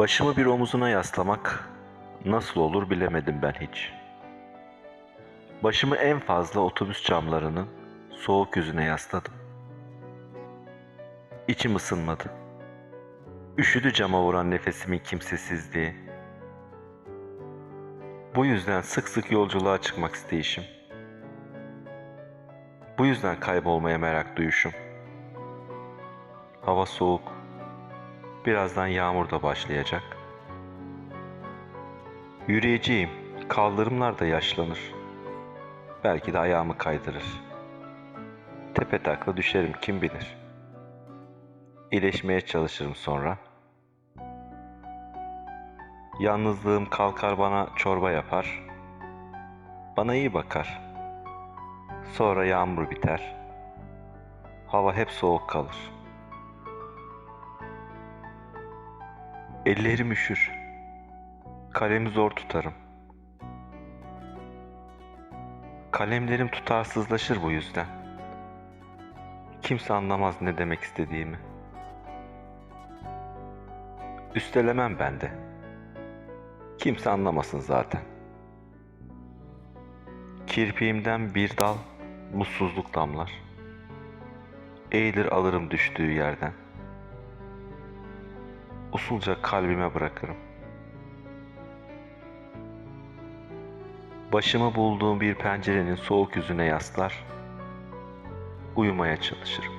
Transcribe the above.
Başımı bir omuzuna yaslamak nasıl olur bilemedim ben hiç. Başımı en fazla otobüs camlarının soğuk yüzüne yasladım. İçim ısınmadı. Üşüdü cama vuran nefesimin kimsesizliği. Bu yüzden sık sık yolculuğa çıkmak isteyişim. Bu yüzden kaybolmaya merak duyuşum. Hava soğuk. Birazdan yağmur da başlayacak. Yürüyeceğim. Kaldırımlar da yaşlanır. Belki de ayağımı kaydırır. Tepe takla düşerim kim bilir. İyileşmeye çalışırım sonra. Yalnızlığım kalkar bana çorba yapar. Bana iyi bakar. Sonra yağmur biter. Hava hep soğuk kalır. Ellerim üşür. Kalemi zor tutarım. Kalemlerim tutarsızlaşır bu yüzden. Kimse anlamaz ne demek istediğimi. Üstelemem ben de. Kimse anlamasın zaten. Kirpiğimden bir dal mutsuzluk damlar. Eğilir alırım düştüğü yerden. Usulca kalbime bırakırım. Başımı bulduğum bir pencerenin soğuk yüzüne yaslar, uyumaya çalışırım.